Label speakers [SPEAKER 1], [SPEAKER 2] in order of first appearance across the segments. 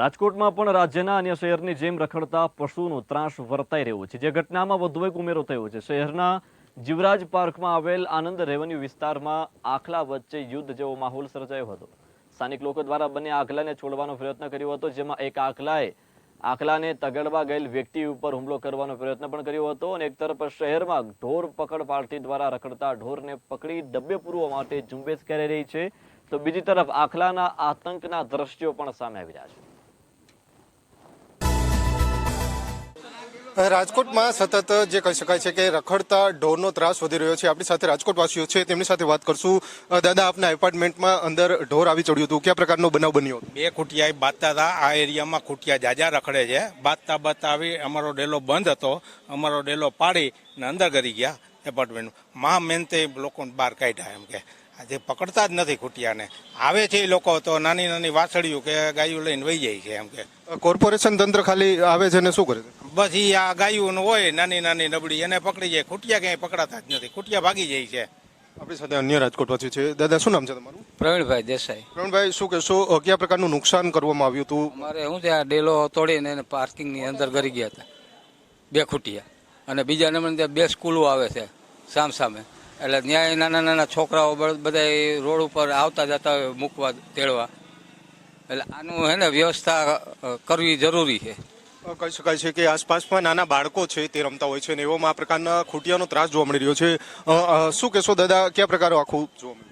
[SPEAKER 1] રાજકોટમાં પણ રાજ્યના અન્ય શહેરની જેમ રખડતા પશુનો ત્રાસ વર્તાઈ રહ્યો છે, જે ઘટનામાં વધુ એક ઉમેરો થયો છે. શહેરના જીવરાજ પાર્કમાં આવેલ આનંદ રેવન્યુ વિસ્તારમાં આખલા વચ્ચે યુદ્ધ જેવો માહોલ સર્જાયો હતો. સ્થાનિક લોકો દ્વારા બંને આખલાને છોડવાનો પ્રયત્ન કર્યો હતો, જેમાં એક આખલાએ આખલાને તગડવા ગયેલ વ્યક્તિ ઉપર હુમલો કરવાનો પ્રયત્ન પણ કર્યો હતો અને એક તરફ શહેરમાં ઢોર પકડ પાર્ટી દ્વારા રખડતા ઢોરને પકડી ડબ્બે પૂરવા માટે ઝુંબેશ કરી રહી છે. તો બીજી તરફ આખલાના આતંકના દ્રશ્યો પણ સામે આવી રહ્યા છે.
[SPEAKER 2] રાજકોટમાં સતત જે કહી શકાય છે કે રખડતા ઢોરનો ત્રાસ વધી રહ્યો છે. આપણી સાથે રાજકોટવાસીઓ છે. તેમની સાથે વાત કરશું. દાદા આપના એપાર્ટમેન્ટમાં અંદર ઢોર આવી ચડ્યું હતું. કયા પ્રકારનો બનાવ બન્યો?
[SPEAKER 3] બે ખૂટિયા બાંધતા હતા. આ એરિયામાં ખૂટિયા જાજા રખડે છે. બાંધતા બાંધતા આવી અમારો ડેલો બંધ હતો. અમારો ડેલો પાડી ને અંદર કરી ગયા એપાર્ટમેન્ટ મહા મહેનતે લોકોને બહાર કાઢ્યા એમ કે. આજે પકડતા જ નથી ખૂટિયાને. આવે છે એ લોકો તો નાની નાની વાસળીઓ કે ગાયું લઈને વહી જાય છે એમ કે.
[SPEAKER 2] કોર્પોરેશન તંત્ર ખાલી આવે છે ને શું કરે છે?
[SPEAKER 3] બસ આ ગાયું હોય નાની નાની નબળી એને પકડી જાય. ખૂટિયા ક્યાંય પકડાતા જ નથી. ખૂટિયા ભાગી જાય છે.
[SPEAKER 2] આપણી સાથે અન્ય રાજકોટવાસીઓ છે. દાદા શું નામ છે તમારું?
[SPEAKER 4] પ્રવીણભાઈ દેસાઈ.
[SPEAKER 2] પ્રવીણભાઈ શું કહેશો? શું કયા પ્રકારનું નુકસાન કરવામાં આવ્યું હતું?
[SPEAKER 4] મારે શું છે આ ડેલો તોડીને એને પાર્કિંગની અંદર કરી ગયા હતા. બે ખૂટિયા. અને બીજા નંબર ત્યાં બે સ્કૂલો આવે છે સામ સામે. એટલે ત્યાં નાના નાના છોકરાઓ બધા રોડ ઉપર આવતા જતા હોય મૂકવા તેડવા. એટલે આનું હે ને વ્યવસ્થા કરવી જરૂરી છે.
[SPEAKER 2] કહી શકાય છે કે આસપાસમાં નાના બાળકો છે તે રમતા હોય છે અને એવામાં આ પ્રકારના ખૂટિયાનો ત્રાસ જોવા મળી રહ્યો છે. શું કહેશો દાદા, કયા પ્રકારો આખું જોવા મળ્યું?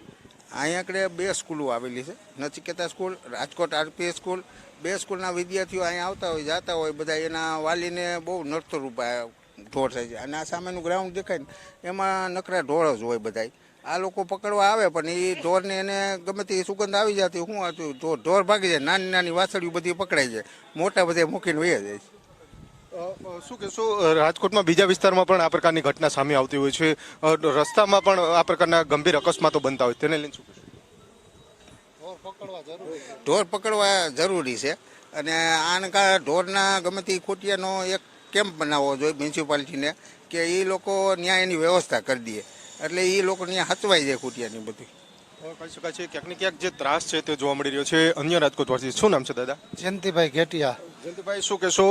[SPEAKER 5] અહીંયા આગળ બે સ્કૂલો આવેલી છે. Nachiketa school, Rajkot RPS school. બે સ્કૂલના વિદ્યાર્થીઓ અહીંયા આવતા હોય, જતા હોય, બધા એના વાલીને બહુ નડતરરૂપ આ ઢોળ થાય છે અને આ સામેનું ગ્રાઉન્ડ દેખાય ને, એમાં નકરા ઢોળ જ હોય બધાય. આ લોકો પકડવા આવે પણ એ ઢોરને એને ગમે તે સુગંધ આવી જતી શું હતું ઢોર ઢોર ભાગી જાય નાની નાની વાસળીઓ બધી પકડાઈ જાય મોટા બધા મૂકીને વહી જાય
[SPEAKER 2] શું કહેશો રાજકોટમાં બીજા વિસ્તારમાં પણ આ પ્રકારની ઘટના સામે આવતી હોય છે. રસ્તામાં પણ આ પ્રકારના ગંભીર અકસ્માતો બનતા હોય તેને લઈને શું કહેશો?
[SPEAKER 5] ઢોર પકડવા જરૂરી છે. અને આને કારણે ઢોરના ગમે તે ખોટિયાનો એક કેમ્પ બનાવવો જોઈએ મ્યુનિસિપાલિટીને કે એ લોકો ત્યાં એની વ્યવસ્થા કરી દે. એટલે એ લોકો ત્યાં હચવાઈ જાય ખોટિયાની બધી
[SPEAKER 2] કહી શકાય છે ક્યાંક ને ક્યાંક જે ત્રાસ છે તે જોવા મળી રહ્યો છે. અન્ય રાજકોટવાસી શું નામ છે દાદા?
[SPEAKER 6] જયંતિભાઈ ઘેટિયા.
[SPEAKER 2] જયંતિભાઈ શું કહેશો?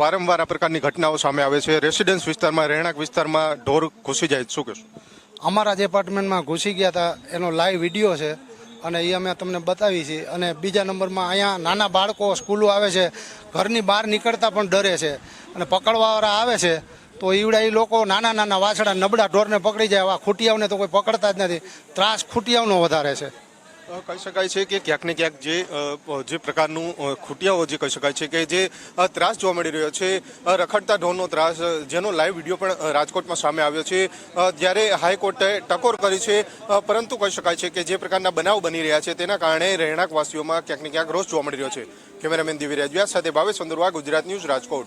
[SPEAKER 2] વારંવાર આ પ્રકારની ઘટનાઓ સામે આવે છે. રેસિડેન્સ વિસ્તારમાં રહેણાંક વિસ્તારમાં ઢોર ઘૂસી જાય શું કહેશો?
[SPEAKER 6] અમારા જે એપાર્ટમેન્ટમાં ઘૂસી ગયા હતા. એનો લાઈવ વીડિયો છે અને એ અમે તમને બતાવી છીએ અને બીજા નંબરમાં અહીંયા નાના બાળકો સ્કૂલો આવે છે. ઘરની બહાર નીકળતા પણ ડરે છે. અને પકડવાવાળા આવે છે. તો ઈવડા એ લોકો નાના નાના વાછડા નબળા ઢોરને પકડી જાય, આવા ખૂટિયાઓને તો કોઈ પકડતા જ નથી. ત્રાસ ખૂટિયાઓનો વધારે છે.
[SPEAKER 2] કહી શકાય છે કે ક્યાંક ને ક્યાંક જે જે પ્રકારનું ખૂટિયાઓ જે કહી શકાય છે કે જે ત્રાસ જોવા મળી રહ્યો છે રખડતા ઢોરનો ત્રાસ જેનો લાઈવ વીડિયો પણ રાજકોટમાં સામે આવ્યો છે જ્યારે હાઈકોર્ટે ટકોર કરી છે પરંતુ કહી શકાય છે કે જે પ્રકારના બનાવ બની રહ્યા છે, તેના કારણે રહેણાંકવાસીઓમાં ક્યાંક ને ક્યાંક રોષ જોવા મળી રહ્યો છે. કેમેરામેન દિવ્ય રાજવ્યા સાથે ભાવેશ ચંદ્રવા ગુજરાત ન્યૂઝ રાજકોટ.